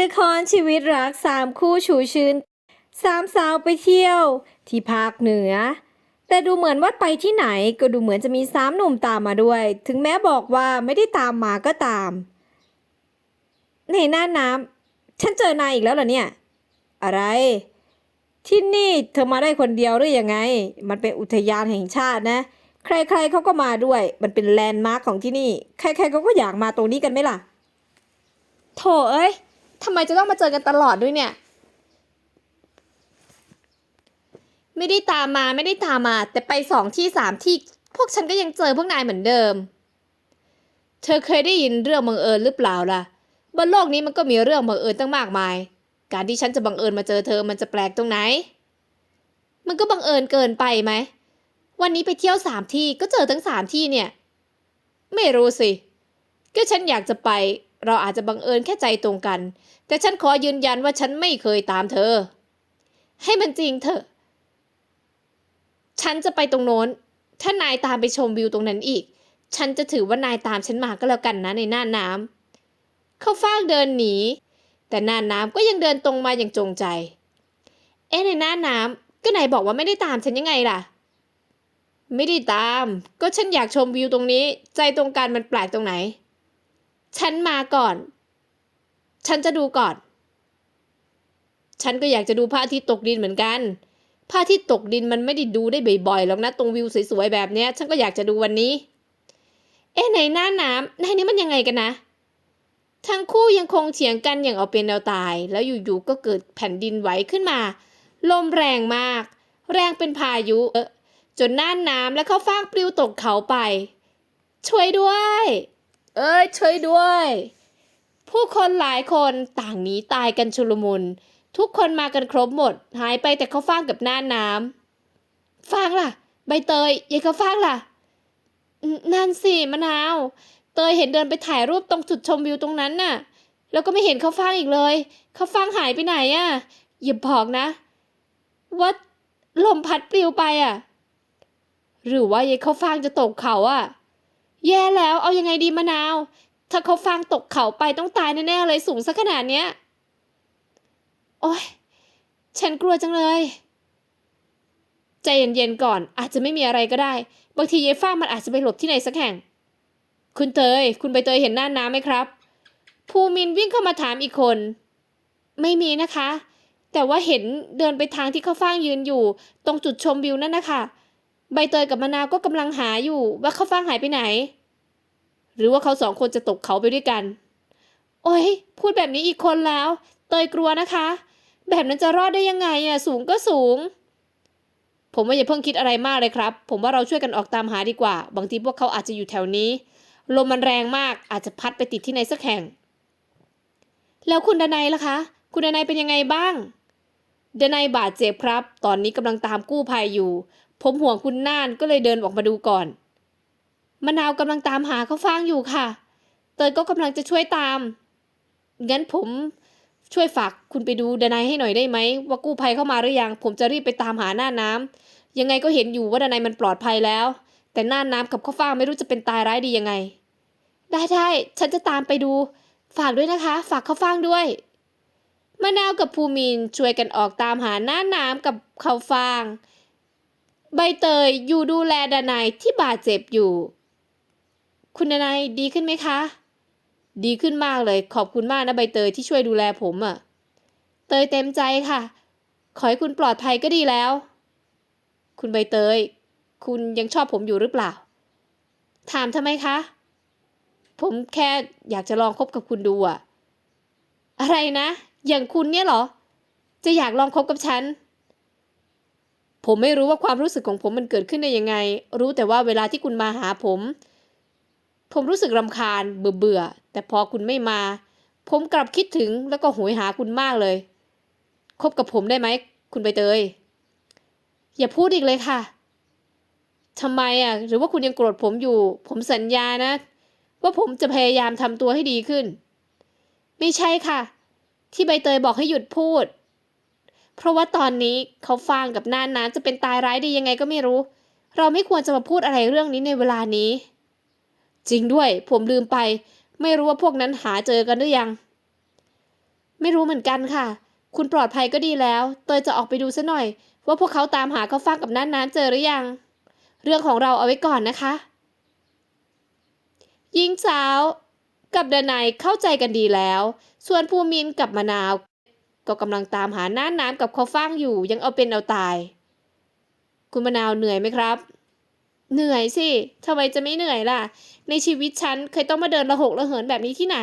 ละครชีวิตรักสามคู่ชูชื่นสามสาวไปเที่ยว ที่ภาคเหนือ แต่ดูเหมือนว่าไปที่ไหนก็ดูเหมือนจะมีสามหนุ่มตามมาด้วย ถึงแม้บอกว่าไม่ได้ตามมาก็ตาม ในหน้าน้ำฉันเจอนายอีกแล้วเหรอเนี่ย อะไร ที่นี่เธอมาได้คนเดียวหรือยังไง มันเป็นอุทยานแห่งชาตินะ ใครๆเขาก็มาด้วย มันเป็นแลนด์มาร์คของที่นี่ ใครๆเขาก็อยากมาตรงนี้กันไหมล่ะ โถเอ้ย ทำไมจะต้องมาเจอกันตลอดด้วยเนี่ย ไม่ได้ตามมาไม่ได้ตามมา แต่ไปสองที่สามที่ พวกฉันก็ยังเจอพวกนายเหมือนเดิม เธอเคยได้ยินเรื่องบังเอิญหรือเปล่าล่ะ บนโลกนี้มันก็มีเรื่องบังเอิญตั้งมากมาย การที่ฉันจะบังเอิญมาเจอเธอมันจะแปลกตรงไหน มันก็บังเอิญเกินไปไหม วันนี้ไปเที่ยวสามที่ก็เจอทั้งสามที่เนี่ย ไม่รู้สิ ก็ฉันอยากจะไป เราอาจจะบังเอิญแค่ใจตรงกัน แต่ฉันขอยืนยันว่าฉันไม่เคยตามเธอ ให้มันจริงเถอะ ฉันจะไปตรงโน้น ถ้านายตามไปชมวิวตรงนั้นอีก ฉันจะถือว่านายตามฉันมาก็แล้วกันนะในหน้าน้ำเขาฟางเดินหนี แต่หน้าน้ำก็ยังเดินตรงมาอย่างจงใจ เอ๊ะในหน้าน้ำก็นายบอกว่าไม่ได้ตามฉันยังไงล่ะไม่ได้ตาม ก็ฉันอยากชมวิวตรงนี้ ใจตรงกันมันแปลกตรงไหน ฉันมาก่อน ฉันจะดูก่อน ฉันก็อยากจะดูพระอาทิตย์ตกดินเหมือนกันพระอาทิตย์ตกดินมันไม่ได้ดูได้บ่อยๆหรอกนะตรงวิวสวยๆแบบเนี้ย ฉันก็อยากจะดูวันนี้ เอ๊ะในหน้าน้ำในนี้มันยังไงกันนะทั้งคู่ยังคงเถียงกันอย่างเอาเป็นเอาตาย แล้วอยู่ๆก็เกิดแผ่นดินไหวขึ้นมา ลมแรงมาก แรงเป็นพายุเออจนน่านน้ำและเขาฟางปลิวตกเขาไป ช่วยด้วย เอ้ยช่วยด้วย ผู้คนหลายคนต่างหนีตายกันชุลมุน ทุกคนมากันครบหมด หายไปแต่เขาฟางกับหน้าน้ำฟางล่ะ ใบเตยยายเขาฟางล่ะ นั่นสิมะนาว เตยเห็นเดินไปถ่ายรูปตรงจุดชมวิวตรงนั้นน่ะ แล้วก็ไม่เห็นเขาฟางอีกเลยเขาฟางหายไปไหนอะอย่าบอกนะว่าลมพัดปลิวไปอะ หรือว่ายายเขาฟางจะตกเขาอะ แย่แล้วเอายังไงดีมะนาว ถ้าเขาฟังตกเขาไปต้องตายแน่ๆเลยสูงสักขนาดเนี้ย โอ๊ยฉันกลัวจังเลย ใจเย็นๆก่อน อาจจะไม่มีอะไรก็ได้ บางทียายฟ้ามันอาจจะไปหลบที่ไหนสักแห่ง คุณเตย คุณใบเตยเห็นหน้าน้ำไหมครับ ภูมินวิ่งเข้ามาถามอีกคน ไม่มีนะคะ แต่ว่าเห็นเดินไปทางที่เขาฟ้างยืนอยู่ ตรงจุดชมวิวนั่นนะคะ ใบเตยกับมะนาวก็กำลังหาอยู่ว่าเขาฟ้างหายไปไหน หรือว่าเขาสองคนจะตกเขาไปด้วยกัน โอ้ยพูดแบบนี้อีกคนแล้ว เตยกลัวนะคะ แบบนั้นจะรอดได้ยังไงอะสูงก็สูง ผมว่าอย่าเพิ่งคิดอะไรมากเลยครับ ผมว่าเราช่วยกันออกตามหาดีกว่า บางทีพวกเขาอาจจะอยู่แถวนี้ ลมมันแรงมากอาจจะพัดไปติดที่ไหนสักแห่ง แล้วคุณดนัยล่ะคะ คุณดนัยเป็นยังไงบ้าง ดนัยบาดเจ็บครับ ตอนนี้กำลังตามกู้ภัยอยู่ ผมห่วงคุณน่านก็เลยเดินออกมาดูก่อน มะนาวกำลังตามหาเขาวฟางอยู่ค่ะ เตยก็กำลังจะช่วยตาม งั้นผมช่วยฝากคุณไปดูดนายให้หน่อยได้ไหมว่ากู้ภัยเข้ามาหรือยัง ผมจะรีบไปตามหาหน้าน้ำยังไงก็เห็นอยู่ว่าดนายมันปลอดภัยแล้ว แต่หน้าน้ำกับข้าวฟ่างไม่รู้จะเป็นตายร้ายดียังไง ได้ได้ฉันจะตามไปดู ฝากด้วยนะคะ ฝากข้าวฟ่างด้วย มะนาวกับภูมินช่วยกันออกตามหาหน้าน้ำกับเขาฟาง ใบเตยอยู่ดูแลดานายที่บาดเจ็บอยู่ คุณดานายดีขึ้นไหมคะ ดีขึ้นมากเลยขอบคุณมากนะใบเตยที่ช่วยดูแลผมอะ่ะ เตยเต็มใจค่ะ ขอให้คุณปลอดภัยก็ดีแล้ว คุณใบเตย คุณยังชอบผมอยู่หรือเปล่า ถามทำไมคะ ผมแค่อยากจะลองคบกับคุณดูอะ อะไรนะ อย่างคุณเนี่ยเหรอ จะอยากลองคบกับฉัน ผมไม่รู้ว่าความรู้สึกของผมมันเกิดขึ้นได้ยังไง รู้แต่ว่าเวลาที่คุณมาหาผม ผมรู้สึกรำคาญเบื่อเบื่อ แต่พอคุณไม่มา ผมกลับคิดถึงแล้วก็โหยหาคุณมากเลย คบกับผมได้ไหม คุณใบเตย อย่าพูดอีกเลยค่ะทำไมอะ หรือว่าคุณยังโกรธผมอยู่ ผมสัญญานะ ว่าผมจะพยายามทำตัวให้ดีขึ้น ไม่ใช่ค่ะ ที่ใบเตยบอกให้หยุดพูด เพราะว่าตอนนี้เขาฟางกับน่านน้ำจะเป็นตายร้ายดียังไงก็ไม่รู้ เราไม่ควรจะมาพูดอะไรเรื่องนี้ในเวลานี้ จริงด้วย ผมลืมไป ไม่รู้ว่าพวกนั้นหาเจอกันหรือยัง ไม่รู้เหมือนกันค่ะ คุณปลอดภัยก็ดีแล้ว เตยจะออกไปดูซะหน่อย ว่าพวกเขาตามหาเขาฟังกับน่านน้ำเจอหรือยัง เรื่องของเราเอาไว้ก่อนนะคะหญิงสาว กับดนัยเข้าใจกันดีแล้ว ส่วนภูมินกับมะนาว ก็กำลังตามหาน่านน้ำกับเขาฟังอยู่ยังเอาเป็นเอาตาย คุณมะนาวเหนื่อยไหมครับ เหนื่อยสิทำไมจะไม่เหนื่อยล่ะ ในชีวิตฉันเคยต้องมาเดินระหกระเหินแบบนี้ที่ไหน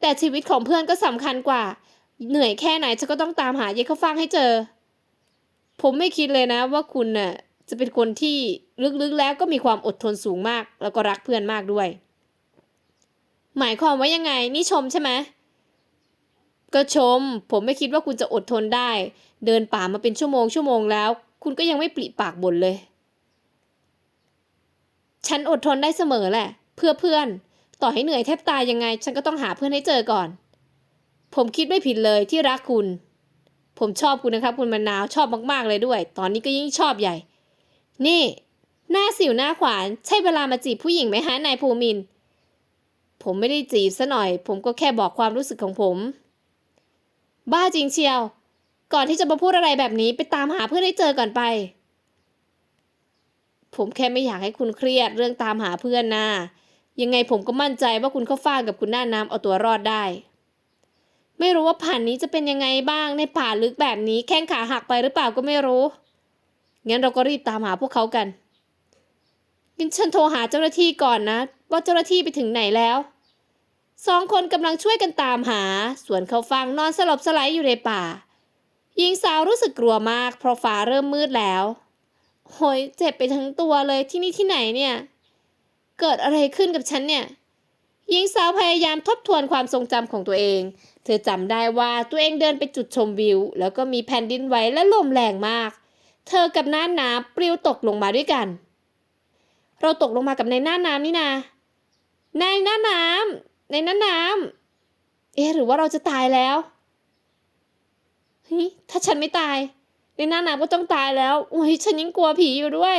แต่ชีวิตของเพื่อนก็สำคัญกว่า เหนื่อยแค่ไหนฉันก็ต้องตามหาเยายเขาฟังให้เจอ ผมไม่คิดเลยนะว่าคุณน่ะจะเป็นคนที่ลึกๆแล้วก็มีความอดทนสูงมาก แล้วก็รักเพื่อนมากด้วย หมายความว่ายังไง นี่ชมใช่ไหมก็ชม ผมไม่คิดว่าคุณจะอดทนได้ เดินป่ามาเป็นชั่วโมงชั่วโมงแล้ว คุณก็ยังไม่ปริปากบ่นเลย ฉันอดทนได้เสมอแหละ เพื่อเพื่อน ต่อให้เหนื่อยแทบตายยังไง ฉันก็ต้องหาเพื่อนให้เจอก่อน ผมคิดไม่ผิดเลยที่รักคุณ ผมชอบคุณนะครับ คุณมะนาวชอบมาก ๆ เลยด้วย ตอนนี้ก็ยิ่งชอบใหญ่ นี่ หน้าสิวหน้าขวาน ใช่เวลามาจีบผู้หญิงไหมฮะนายภูมิน ผมไม่ได้จีบซะหน่อย ผมก็แค่บอกความรู้สึกของผม บ้าจริงเชียว ก่อนที่จะมาพูดอะไรแบบนี้ไปตามหาเพื่อนให้เจอก่อนไป ผมแค่ไม่อยากให้คุณเครียดเรื่องตามหาเพื่อนนะยังไงผมก็มั่นใจว่าคุณเข้าฟ้างกับคุณหน้าน้ำเอาตัวรอดได้ ไม่รู้ว่าผ่านนี้จะเป็นยังไงบ้างในป่าลึกแบบนี้แข้งขาหักไปหรือเปล่าก็ไม่รู้ งั้นเราก็รีบตามหาพวกเขากันงั้นฉันโทรหาเจ้าหน้าที่ก่อนนะ ว่าเจ้าหน้าที่ไปถึงไหนแล้ว สองคนกำลังช่วยกันตามหา ส่วนเขาฟังนอนสลบสลายอยู่ในป่า หญิงสาวรู้สึกกลัวมากเพราะฟ้าเริ่มมืดแล้วโหยเจ็บไปทั้งตัวเลยที่นี่ที่ไหนเนี่ย เกิดอะไรขึ้นกับฉันเนี่ย หญิงสาวพยายามทบทวนความทรงจำของตัวเอง เธอจำได้ว่าตัวเองเดินไปจุดชมวิว แล้วก็มีแผ่นดินไหวและลมแรงมาก เธอกับน่านน้ำปลิวตกลงมาด้วยกัน เราตกลงมากับในน่านน้ำนี่นาในน่าน้ำ ในน่านน้ำเอ๊ะหรือว่าเราจะตายแล้วเฮ้ยถ้าฉันไม่ตาย ในน่านน้ำก็ต้องตายแล้วโอ้ยฉันยังกลัวผีอยู่ด้วย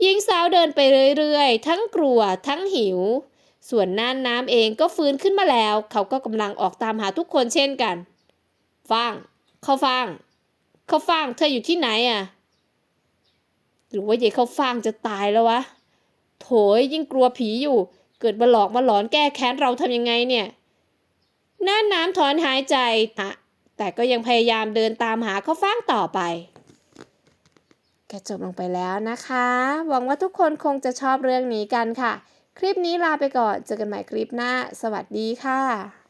หญิงสาวเดินไปเรื่อยๆ ทั้งกลัวทั้งหิว ส่วนน่านน้ำเองก็ฟื้นขึ้นมาแล้ว เขาก็กำลังออกตามหาทุกคนเช่นกันฟางเขาฟางเขาฟางเธออยู่ที่ไหนอะหรือว่าเย่เขาฟางจะตายแล้ววะ โถยยิ่งกลัวผีอยู่ เกิดมาหลอกมาหลอนแก้แค้นเราทำยังไงเนี่ยน่านน้ำถอนหายใจะแต่ก็ยังพยายามเดินตามหาเขาฟางต่อไปก็จบลงไปแล้วนะคะ หวังว่าทุกคนคงจะชอบเรื่องนี้กันค่ะ คลิปนี้ลาไปก่อน เจอกันใหม่คลิปหน้า สวัสดีค่ะ